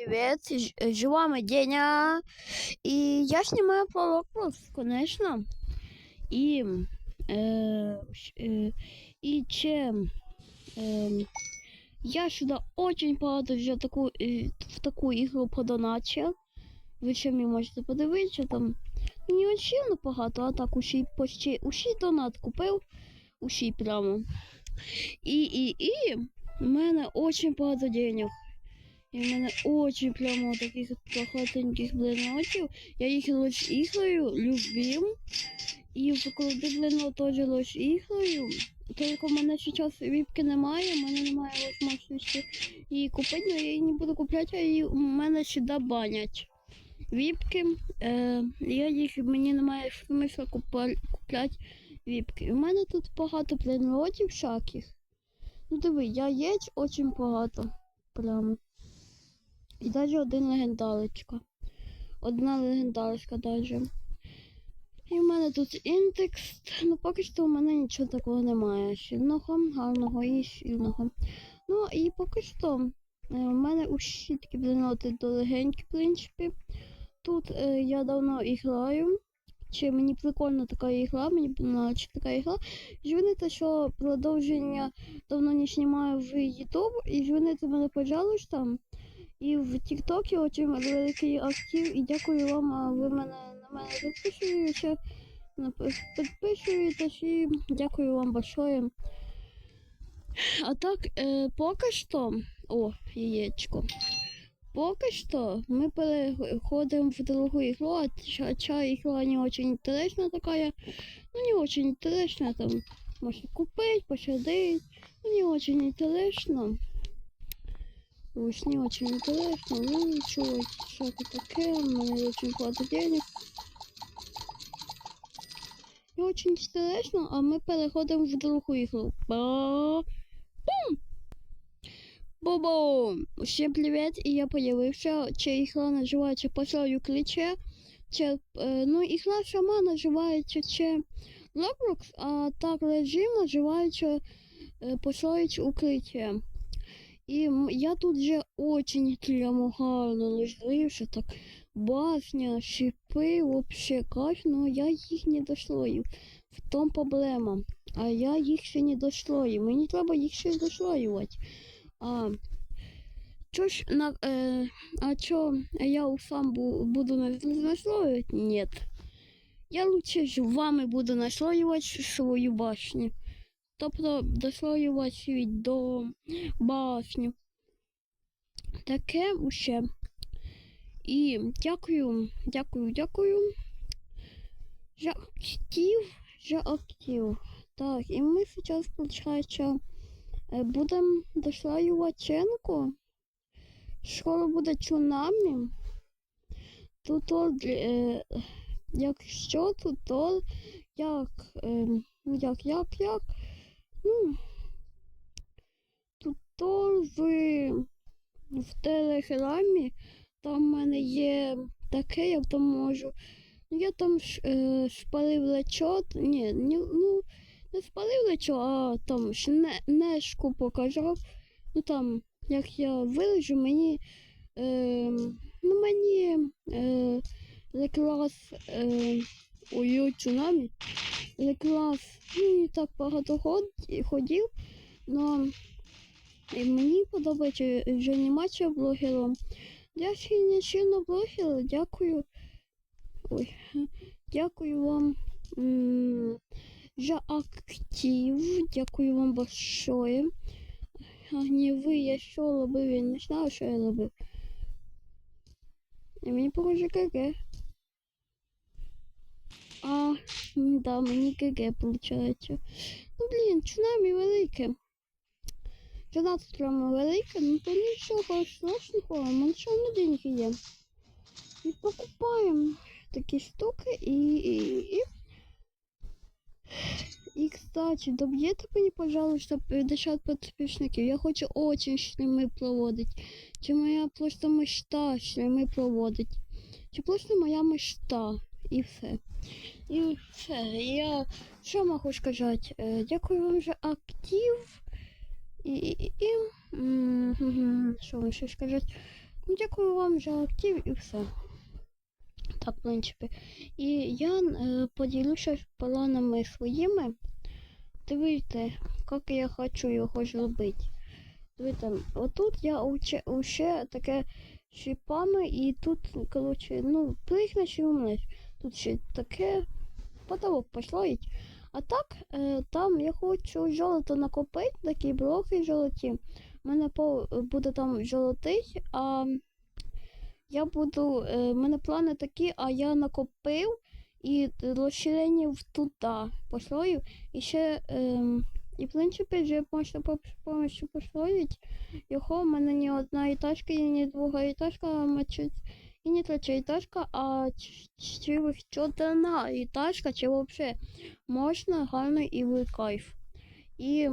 привет! Ж- э, С вами Деня. И я снимаю про Roblox, конечно. И... Э, щ- э, и чем... эм, я сюди очень багато вже таку, е, в таку ігру подоначив. Ви самі можете подивитися там. Ну, не очень багато, а так усі почти усі донат купив. Усі прямо. І, і, і в мене очень багато денег. І в мене очень прямо таких багатеньких блинотів. Я їх лише іграю, любим. І коли блинот теж лише іграю. Тільки в мене зараз віпки немає, в мене немає можливості її купити, але я її не буду купляти, а її у мене сюди банять. Віпки, е, я їх, мені немає смисла купляти віпки. У мене тут багато блинотів всяких. Ну диви, я єдь очень багато. Прямо. І навіть один легендарочка. Одна легендарочка даже. І в мене тут індекс. Ну поки що у мене нічого такого немає. Сильного, гарного і сильного. Ну і поки що е, у мене усі такі до легенькі, в принципі. Тут е, я давно і граю. Чи мені прикольна така ігра, мені подобається така ігра. Звінити, що продовження давно не знімаю в YouTube, і звінити мене, пожалуйста. І в TikTok очень великий актив, і дякую вам, а ви мене на мене підписуєте, підписуєтесь, і дякую вам большое. А так, е, поки що, о, яєчко. Поки що ми переходимо в другу ігру, а ця, ця ігра не очень интересна такая. Ну, не очень интересна, там можно купить, посадить. Ну, не очень интересно. Ось не очень интересно. Ну, ничего, что это такое, меня очень много денег. Не очень интересно, а ми переходимо в другу ігру. Ба- Бум! Бу-бум! Всем привет, и я появився. Ця ігра називається Послаю ключе. Це, е, ну, ігра сама називається це Roblox, а так режим називається е, Послають укриття. М- я тут вже очень прямо гарно розрився, так башня, шипи, вообще кайф, но я їх не дослою. В тому проблема. А я їх ще не дослою. Мені треба їх ще дослоювати. А чо ж на е, а чо я сам бу, буду нас- наслоювати? Нет. Я лучше з вами буду наслоювати свою башню. Тобто дослоювати світ до башню. Таке усе. І дякую, дякую, дякую. За актив. Так, і ми зараз, виходить, Будемо дослаювати ченку. Скоро буде цунамі. Тут е, якщо тут як, е, як, як, як, ну, тут то в, в телеграмі, там в мене є таке, я там можу. Ну, я там е, спалив лечот, ні, ні, ну, не спалив лечо, а там ще не, нешку показав. Ну там, як я вилежу, мені. Е, ну мені е, якраз е, ой, цунамі. Якраз ну, не так багато ход, ходів, но і мені подобається вже анімація блогером. Я ще сильно блогер, дякую. Ой, дякую вам. За актив. Дякую вам большое. Не ви, я що робив, я не знаю, що я робив. І мені покаже КГ. А, да, мені КГ получається. Ну, блін, цунамі велике. Занадто прямо велике, ну то нічого страшного, ще на деньги є. І покупаємо такі штуки і, і, і И, кстати, доб'єте мені, пожалуйста, 50 подписчиків. Я хочу очень шлеми проводить. Чи моя просто мечта шлеми проводить. Чи просто моя мечта. І все. І все. Я що можу сказати? Е, Дякую вам за актив. І, і, і, Що вам ще сказати? Ну, Дякую вам за актив і все. Так, в принципі. І я е, поділюся планами своїми. Дивіться, як я хочу його зробити. Дивіться, отут я уче, уще таке шипами і тут, коротше, ну, пригнеш і умнеш. Тут ще таке потолок построїть. А так, е, там я хочу золото накопити, такі блоки золоті. У мене буде там золотий, а я буду. е, в мене плани такі, а я накопив і розширення туди построю. І ще, ем, і в принципі, вже можна по- повністю построїти його. У мене не одна етажка, і не друга етажка, а І не третя етажка, а ч- чи чотирна етажка, чи взагалі можна гарно і в кайф. І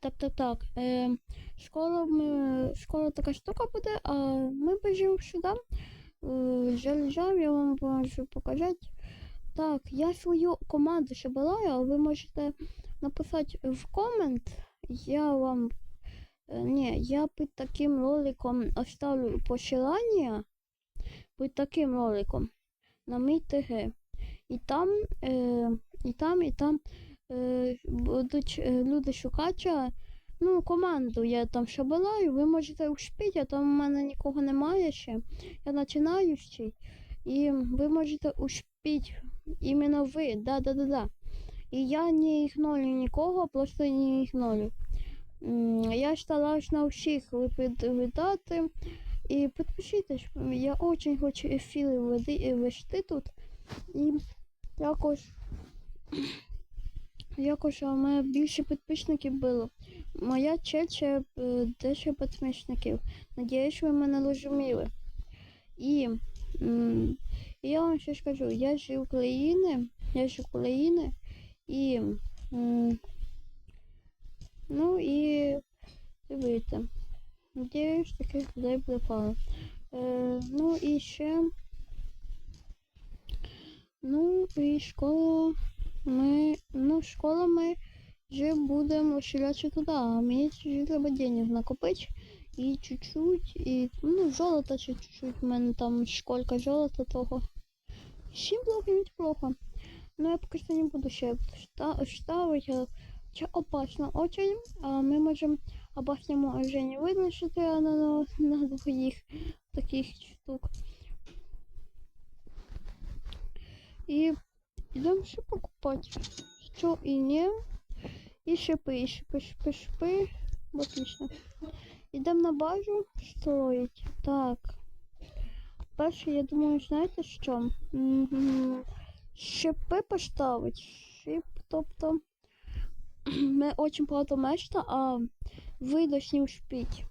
так, так, так. Е, скоро, ми, скоро така штука буде, а ми біжимо сюди. Е, залежав, я вам можу показати. Так, я свою команду ще а ви можете написати в комент. Я вам. е, Ні, я під таким роликом оставлю посилання. Під таким роликом на мій ТГ. І там, е, і там, і там е, будуть е, люди шукати. Ну, команду я там ще балаю, ви можете успіти, а там у мене нікого немає ще. Я починаючий. І ви можете успіти іменно ви. Да, да, да, да. І я не ігнорю нікого, просто не ігнорю. Я стараюсь на всіх відповідати. І підпишітесь, я дуже хочу ефіри вести тут. І якось, якось у мене більше підписників було. Моя чеча дещо підписників. Надіюсь, ви мене розуміли. І я вам ще скажу, я з України, я з України і ну і дивіться. Надіюсь, таких людей буде пару. Е, ну і ще. Ну і школа ми. Ну, школа ми вже будемо розширятися туди, а мені ще треба денег накопити. І чуть-чуть, і ну, золота ще чуть-чуть. У мене там школька золота того. Сім блоків неплохо. Но я поки що не буду ще ста- ставити. Це опасно очень. А ми можемо опасному вже не визначити а на, на, на других таких штук. І йдемо ще покупати. Що і не. І шипи, і шипи, шипи, шипи. Отлично. Йдемо на базу строїть. Так. Перше, я думаю, знаєте що? Шипи поставить. Шип, тобто. Ми дуже багато мешта, а видасть не успіть.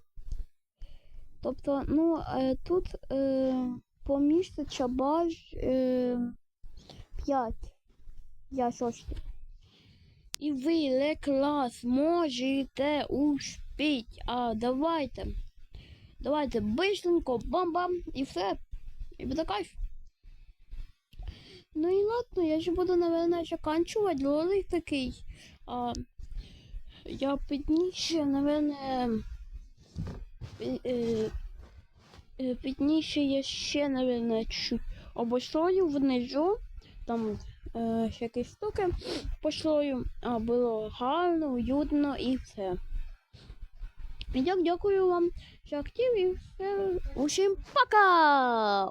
Тобто, ну, е, тут е, поміститься баж е, 5. Я шості. І ви, Леклас, можете успіть. А давайте. Давайте бистренько, бам-бам, і все. І буде кайф. Ну і ладно, я же буду, наверное, заканчивать ролик такий. А, я підніше, наверное, пі- е, е, підніше я ще, наверное, чуть обострою внизу. Там ще якісь штуки построю, а було гарно, уютно і все. І дя- дякую вам за актив і все. Усім пока!